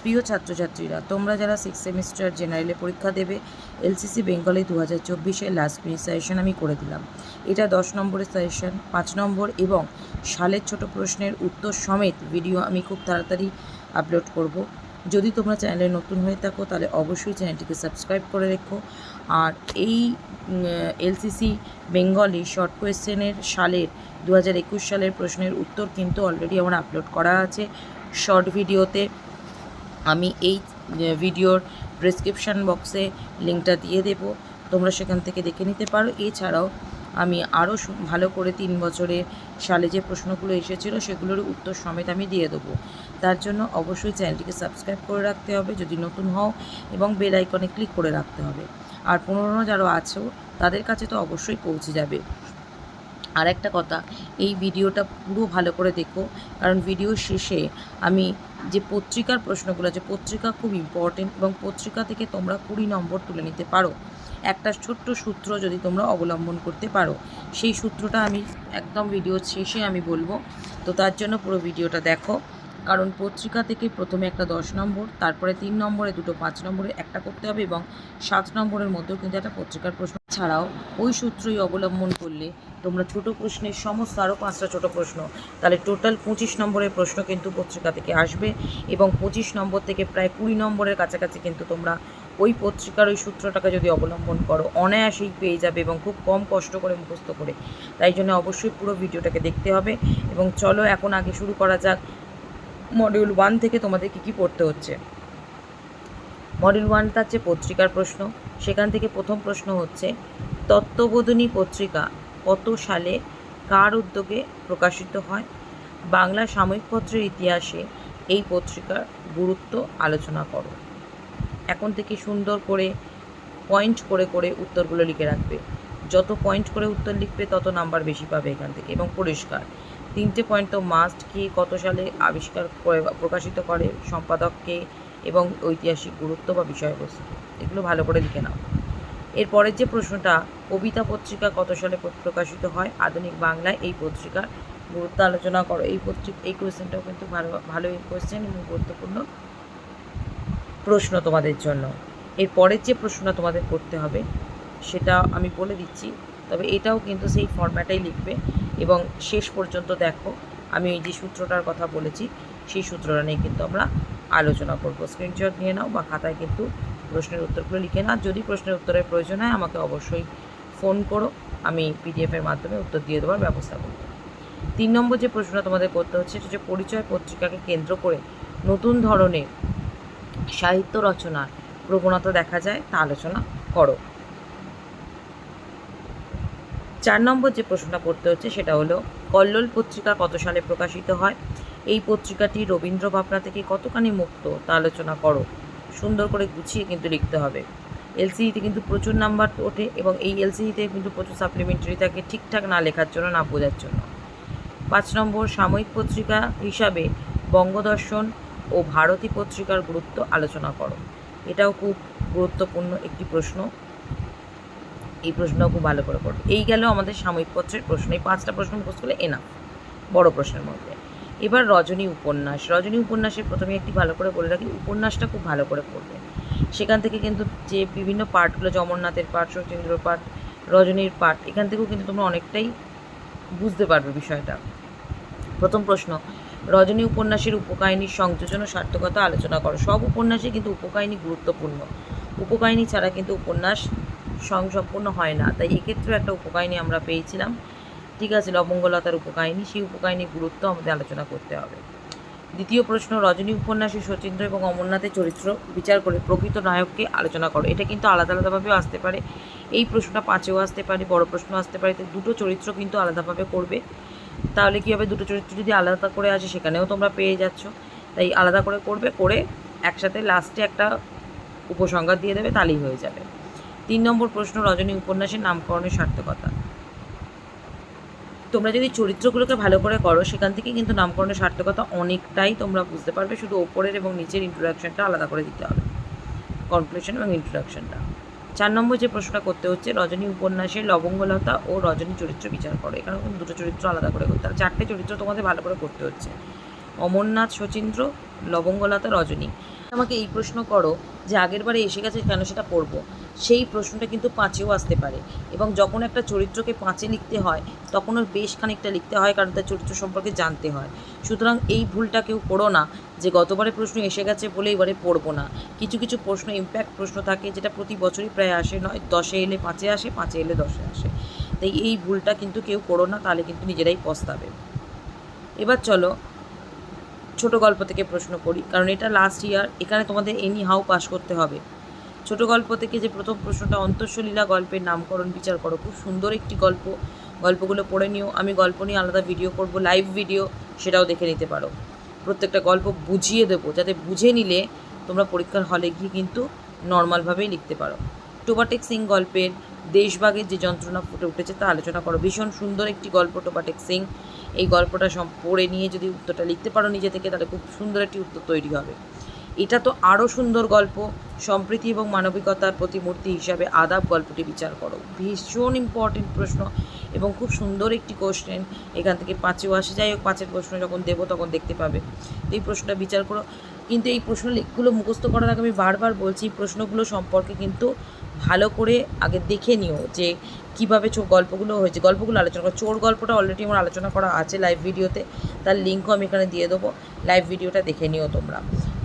প্রিয় ছাত্রছাত্রীরা, তোমরা যারা সিক্স সেমিস্টার জেনারেলে পরীক্ষা দেবে এলসিসি বেঙ্গলে দু হাজার চব্বিশের লাস্ট মিনিট সাজেশন আমি করে দিলাম। এটা দশ নম্বরের সাজেশন পাঁচ নম্বর এবং সালের ছোট প্রশ্নের উত্তর সমেত ভিডিও আমি খুব তাড়াতাড়ি আপলোড করব। যদি তোমরা চ্যানেলে নতুন হয়ে থাকো, তাহলে অবশ্যই চ্যানেলটিকে সাবস্ক্রাইব করে রেখো। আর এই এলসিসি বেঙ্গলি শর্ট কোয়েশ্চেনের সালের দু হাজার একুশ সালের প্রশ্নের উত্তর কিন্তু অলরেডি আমার আপলোড করা আছে। শর্ট ভিডিওতে আমি এই ভিডিওর ডেসক্রিপশান বক্সে লিঙ্কটা দিয়ে দেব। তোমরা সেখান থেকে দেখে নিতে পারো। এছাড়াও আমি আরও ভালো করে তিন বছরে সালে যে প্রশ্নগুলো এসেছিল সেগুলোর উত্তর সমেত আমি দিয়ে দেবো। তার জন্য অবশ্যই চ্যানেলটিকে সাবস্ক্রাইব করে রাখতে হবে। যদি নতুন হও এবং বেল আইকনে ক্লিক করে রাখতে হবে। আর পুরনো যারা আছো, তাদের কাছে তো অবশ্যই পৌঁছে যাবে। আর একটা কথা, এই ভিডিওটা পুরো ভালো করে দেখো, কারণ ভিডিও শেষে আমি যে পত্রিকার প্রশ্নগুলো আছে, পত্রিকা খুব ইম্পর্টেন্ট এবং পত্রিকা থেকে তোমরা কুড়ি নম্বর তুলে নিতে পারো। একটা ছোট্ট সূত্র যদি তোমরা অবলম্বন করতে পারো, সেই সূত্রটা আমি একদম ভিডিওর শেষে আমি বলব। তো তার জন্য পুরো ভিডিওটা দেখো, কারণ পত্রিকা থেকে প্রথমে একটা দশ নম্বর, তারপরে তিন নম্বরে দুটো পাঁচ নম্বরে একটা করতে হবে এবং সাত নম্বরের মধ্যেও কিন্তু একটা পত্রিকার প্রশ্ন। ছাড়াও ওই সূত্রই অবলম্বন করলে তোমরা ছোট প্রশ্নের সমস্ত আরও পাঁচটা ছোট প্রশ্ন, তাহলে টোটাল পঁচিশ নম্বরের প্রশ্ন কিন্তু পত্রিকা থেকে আসবে এবং পঁচিশ নম্বর থেকে প্রায় কুড়ি নম্বরের কাছাকাছি কিন্তু তোমরা ওই পত্রিকার ওই সূত্রটাকে যদি অবলম্বন করো, অনায়াসেই পেয়ে যাবে এবং খুব কম কষ্ট করে মুখস্থ করে। তাই জন্য অবশ্যই পুরো ভিডিওটাকে দেখতে হবে এবং চলো এখন আগে শুরু করা যাক। মডিউল ওয়ান থেকে তোমাদের কী কী পড়তে হচ্ছে? মডিউল ওয়ান হচ্ছে পত্রিকার প্রশ্ন, সেখান থেকে প্রথম প্রশ্ন হচ্ছে, তত্ত্ববোধনী পত্রিকা কত সালে কার উদ্যোগে প্রকাশিত হয়? বাংলা সাময়িকপত্রের ইতিহাসে এই পত্রিকার গুরুত্ব আলোচনা করো। এখন থেকে সুন্দর করে পয়েন্ট করে করে উত্তরগুলো লিখে রাখবে। যত পয়েন্ট করে উত্তর লিখবে, তত নাম্বার বেশি পাবে এখান থেকে এবং পরিষ্কার। তিনটে পয়েন্ট তো মাস্ট কি কত সালে আবিষ্কার করে প্রকাশিত করে, সম্পাদককে এবং ঐতিহাসিক গুরুত্ব বা বিষয়বস্তু। এগুলো ভালো করে লিখে নাও। এরপরের যে প্রশ্নটা, কবিতা পত্রিকা কত সালে প্রকাশিত হয়? আধুনিক বাংলায় এই পত্রিকার গুরুত্ব আলোচনা করো। এই পত্রিকা এই কোয়েশ্চেনটাও কিন্তু ভালো ভালো কোয়েশ্চেন এবং গুরুত্বপূর্ণ প্রশ্ন তোমাদের জন্য। এর পরের যে প্রশ্নটা তোমাদের করতে হবে, সেটা আমি বলে দিচ্ছি। তবে এটাও কিন্তু সেই ফর্ম্যাটেই লিখবে এবং শেষ পর্যন্ত দেখো, আমি এই যে সূত্রটার কথা বলেছি, সেই সূত্রটা নিয়ে কিন্তু আমরা আলোচনা করব। স্ক্রিনশট নিয়ে নাও বা খাতায় কিন্তু প্রশ্নের উত্তরগুলো লিখে নাও। যদি প্রশ্নের উত্তরের প্রয়োজন হয়, আমাকে অবশ্যই ফোন করো। আমি পিডিএফের মাধ্যমে উত্তর দিয়ে দেওয়ার ব্যবস্থা করব। তিন নম্বর যে প্রশ্নটা তোমাদের করতে হচ্ছে, সেটা হচ্ছে পরিচয় পত্রিকাকে কেন্দ্র করে নতুন ধরনের সাহিত্য রচনার প্রবণতা দেখা যায়, তা আলোচনা করো। চার নম্বর যে প্রশ্নটা পড়তে হচ্ছে, সেটা হলো, কল্লোল পত্রিকা কত সালে প্রকাশিত হয়? এই পত্রিকাটি রবীন্দ্র ভাবনা থেকে কতখানি মুক্ত? তা আলোচনা করো। সুন্দর করে গুছিয়ে কিন্তু লিখতে হবে। এলসিইতে কিন্তু প্রচুর নাম্বার ওঠে এবং এই এলসিইতে কিন্তু প্রচুর সাপ্লিমেন্টারি থাকে ঠিকঠাক না লেখার জন্য, না বোঝার জন্য। পাঁচ নম্বর, সাময়িক পত্রিকা হিসাবে বঙ্গদর্শন ও ভারতী পত্রিকার গুরুত্ব আলোচনা করো। এটাও খুব গুরুত্বপূর্ণ একটি প্রশ্ন। এই প্রশ্নটাও খুব ভালো করে পড়ো। এই গেল আমাদের সাময়িক পত্রের প্রশ্ন। এই পাঁচটা প্রশ্ন মুখস্থ করলে এনা বড় প্রশ্নের মধ্যে। এবার রজনী উপন্যাস। রজনী উপন্যাসের প্রথমে একটি ভালো করে বলে রাখি, উপন্যাসটা খুব ভালো করে পড়বে। সেখান থেকে কিন্তু যে বিভিন্ন পার্টগুলো অমরনাথের পাঠ সচিন্দ্র পাঠ রজনীর পাঠ এখান থেকেও কিন্তু তোমরা অনেকটাই বুঝতে পারবে বিষয়টা। প্রথম প্রশ্ন, রজনী উপন্যাসের উপকাহিনীর সংযোজন ও সার্থকতা আলোচনা করো। সব উপন্যাসে কিন্তু উপকাহিনী গুরুত্বপূর্ণ। উপকাহিনী ছাড়া কিন্তু উপন্যাস সংসম্পূর্ণ হয় না। তাই এক্ষেত্রেও একটা উপকাহিনী আমরা পেয়েছিলাম। ঠিক আছে, লবঙ্গলতার উপকাহিনী, সেই উপকাহিনীর গুরুত্ব আমাদের আলোচনা করতে হবে। দ্বিতীয় প্রশ্ন, রজনী উপন্যাসে শচীন্দ্র এবং অমরনাথের চরিত্র বিচার করে প্রকৃত নায়ককে আলোচনা করো। এটা কিন্তু আলাদা আলাদাভাবেও আসতে পারে। এই প্রশ্নটা পাঁচেও আসতে পারে, বড় প্রশ্ন আসতে পারে। তো দুটো চরিত্র কিন্তু আলাদাভাবে করবে। তাহলে কী হবে? দুটো চরিত্র যদি আলাদা করে আসে, সেখানেও তোমরা পেয়ে যাচ্ছ। তাই আলাদা করে করবে, করে একসাথে লাস্টে একটা উপসংহার দিয়ে দেবে, তাহলেই হয়ে যাবে। তিন নম্বর প্রশ্ন, রজনী উপন্যাসের নামকরণের সার্থকতা। তোমরা যদি চরিত্রগুলোকে ভালো করে করো, সেখান থেকে কিন্তু নামকরণের সার্থকতা অনেকটাই তোমরা বুঝতে পারবে। শুধু ওপরের এবং নিচের ইন্ট্রোডাকশনটা আলাদা করে দিতে হবে। কনক্লুশন এবং ইন্ট্রোডাকশনটা চার নম্বর যে প্রশ্নটা করতে হচ্ছে, রজনী উপন্যাসের লবঙ্গলতা ও রজনী চরিত্র বিচার করো। এখানে কিন্তু দুটো চরিত্র আলাদা করে করতে হবে। চারটে চরিত্র তোমাদের ভালো করে করতে হচ্ছে। অমরনাথ শচীন্দ্র লবঙ্গলতা, রজনী। আমাকে এই প্রশ্ন করো যে আগের বারে এসে গেছে কেন সেটা পড়ব? সেই প্রশ্নটা কিন্তু পাঁচেও আসতে পারে। এবং যখন একটা চরিত্রকে পাঁচে লিখতে হয়, তখন ওর বেশ খানিকটা লিখতে হয়, কারণ তার চরিত্র সম্পর্কে জানতে হয়। সুতরাং এই ভুলটা কেউ করো না যে গতবারে প্রশ্ন এসে গেছে বলে এবারে পড়ব না। কিছু কিছু প্রশ্ন ইম্প্যাক্ট প্রশ্ন থাকে যেটা প্রতি বছরই প্রায় আসে, নয়, দশে এলে পাঁচে আসে, পাঁচে এলে দশে আসে। তাই এই ভুলটা কিন্তু কেউ করো না, তাহলে কিন্তু নিজেরাই পস্তাবে। এবার চলো ছোট গল্প থেকে প্রশ্ন করি, কারণ এটা লাস্ট ইয়ার এখানে তোমাদের এনি হাউ পাস করতে হবে। ছোট গল্প থেকে যে প্রথম প্রশ্নটা, অন্তঃসলীলা গল্পের নামকরণ বিচার করো। খুব সুন্দর একটি গল্প। গল্পগুলো পড়ে নিও। আমি গল্প নিয়ে আলাদা ভিডিও করব লাইভ ভিডিও সেটাও দেখে নিতে পারো। প্রত্যেকটা গল্প বুঝিয়ে দেবো, যাতে বুঝে নিলে তোমরা পরীক্ষার হলে গিয়ে কিন্তু নর্মালভাবেই লিখতে পারো। টোবাটেক সিং গল্পের দেশভাগের যে যন্ত্রণা ফুটে উঠেছে, তা আলোচনা করো। ভীষণ সুন্দর একটি গল্প টোবাটেক সিং। এই গল্পটা পড়ে নিয়ে যদি উত্তরটা লিখতে পারো নিজে থেকে, তাহলে খুব সুন্দর একটি উত্তর তৈরি হবে। এটা তো আরও সুন্দর গল্প। সম্প্রীতি এবং মানবিকতার প্রতিমূর্তি হিসাবে আদাব গল্পটি বিচার করো। ভীষণ ইম্পর্টেন্ট প্রশ্ন এবং খুব সুন্দর একটি কোশ্চেন এখান থেকে পাঁচেও আসে। যাই হোক, পাঁচের প্রশ্ন যখন দেবো, তখন দেখতে পাবে। এই প্রশ্নটা বিচার করো। কিন্তু এই প্রশ্নগুলো মুখস্থ করার আগে আমি বারবার বলছি প্রশ্নগুলো সম্পর্কে কিন্তু ভালো করে আগে দেখে নিও যে কীভাবে চোর গল্পগুলো হয়েছে। গল্পগুলো আলোচনা করো। চোর গল্পটা অলরেডি আমার আলোচনা করা আছে লাইভ ভিডিওতে তার লিঙ্কও আমি এখানে দিয়ে দেবো। লাইভ ভিডিওটা দেখে নিও তোমরা।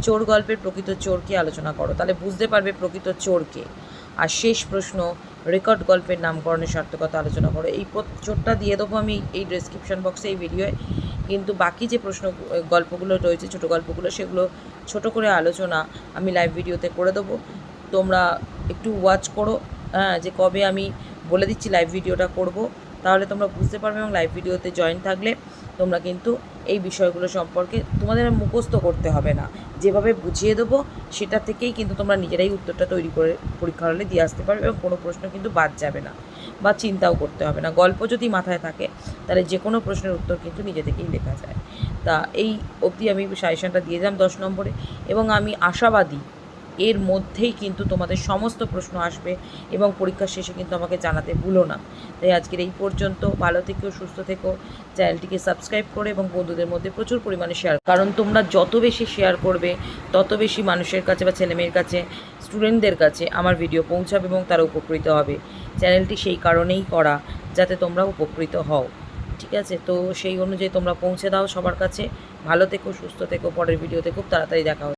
চোর গল্পের প্রকৃত চোরকে আলোচনা করো? তাহলে বুঝতে পারবে প্রকৃত চোরকে আর শেষ প্রশ্ন, রেকর্ড গল্পের নামকরণের সার্থকতা আলোচনা করো। এই চোরটা দিয়ে দেবো আমি এই ডেসক্রিপশন বক্সে এই ভিডিওয়ে কিন্তু বাকি যে প্রশ্ন গল্পগুলো রয়েছে, ছোটো গল্পগুলো, সেগুলো ছোট করে আলোচনা আমি লাইভ ভিডিওতে করে দেবো। তোমরা একটু ওয়াচ করো। হ্যাঁ যে কবে আমি বলে দিচ্ছি লাইভ ভিডিওটা করব। তাহলে তোমরা বুঝতে পারবে এবং লাইভ ভিডিওতে জয়েন থাকলে তোমরা কিন্তু এই বিষয়গুলো সম্পর্কে তোমাদের মুখস্থ করতে হবে না। যেভাবে বুঝিয়ে দেবো সেটা থেকেই কিন্তু তোমরা নিজেরাই উত্তরটা তৈরি করে পরীক্ষা হলে দিয়ে আসতে পারবে এবং কোনো প্রশ্ন কিন্তু বাদ যাবে না বা চিন্তাও করতে হবে না। গল্প যদি মাথায় থাকে, তাহলে যে কোনো প্রশ্নের উত্তর কিন্তু নিজে থেকেই লেখা যায়। তা এই অবধি আমি সাজেশনটা দিয়ে দিলাম দশ নম্বরে এবং আমি আশাবাদী এর মধ্যেই কিন্তু তোমাদের সমস্ত প্রশ্ন আসবে এবং পরীক্ষা শেষে কিন্তু আমাকে জানাতে ভুলো না। তাই আজকের এই পর্যন্ত, ভালো থেকো, সুস্থ থেকো, চ্যানেলটিকে সাবস্ক্রাইব করে এবং বন্ধুদের মধ্যে প্রচুর পরিমাণে শেয়ার কারণ তোমরা যত বেশি শেয়ার করবে, তত বেশি মানুষের কাছে বা ছেলেমেয়ের কাছে স্টুডেন্টদের কাছে আমার ভিডিও পৌঁছাবে এবং তারা উপকৃত হবে। চ্যানেলটি সেই কারণেই করা, যাতে তোমরা উপকৃত হও। ঠিক আছে? তো সেই অনুযায়ী তোমরা পৌঁছে দাও সবার কাছে। ভালো থেকো, সুস্থ থেকো, পরের ভিডিওতে খুব তাড়াতাড়ি দেখা